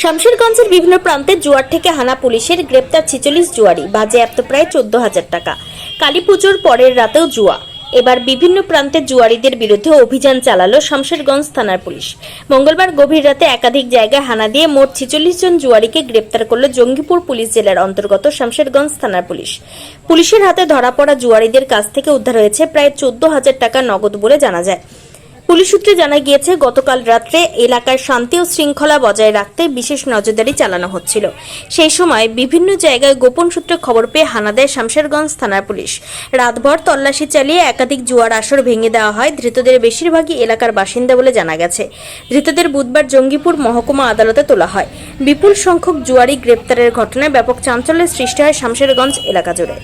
শামশেরগঞ্জের বিভিন্ন প্রান্তে জুয়ার থেকে হানা পুলিশের গ্রেপ্তার ছিচল্লিশ জুয়ারি। বাজে বাজেয়াপ্ত প্রায় চোদ্দ হাজার টাকা। কালী পুজোর পরের রাতেও জুয়া। এবার বিভিন্ন প্রান্তে জুয়ারিদের বিরুদ্ধে অভিযান চালালো শামশেরগঞ্জ থানার পুলিশ। মঙ্গলবার গভীর রাতে একাধিক জায়গায় হানা দিয়ে মোট ছিচল্লিশ জন জুয়ারিকে গ্রেপ্তার করল জঙ্গিপুর পুলিশ জেলার অন্তর্গত শামশেরগঞ্জ থানার পুলিশ। পুলিশের হাতে ধরা পড়া জুয়ারিদের কাছ থেকে উদ্ধার হয়েছে প্রায় চোদ্দ হাজার টাকা নগদ বলে জানা যায়। পুলিশ সূত্রে জানা গিয়েছে, গতকাল রাত্রে এলাকার শান্তি ও শৃঙ্খলা বজায় রাখতে বিশেষ নজরদারি চালানো হচ্ছিল। সেই সময় বিভিন্ন জায়গায় গোপন সূত্রে খবর পেয়ে হানা দেয় শামশেরগঞ্জ থানার পুলিশ। রাতভর তল্লাশি চালিয়ে একাধিক জুয়ার আসর ভেঙে দেওয়া হয়। ধৃতদের বেশিরভাগই এলাকার বাসিন্দা বলে জানা গেছে। ধৃতদের বুধবার জঙ্গিপুর মহকুমা আদালতে তোলা হয়। বিপুল সংখ্যক জুয়ারি গ্রেপ্তারের ঘটনায় ব্যাপক চাঞ্চল্যের সৃষ্টি হয় শামশেরগঞ্জ এলাকা জুড়ে।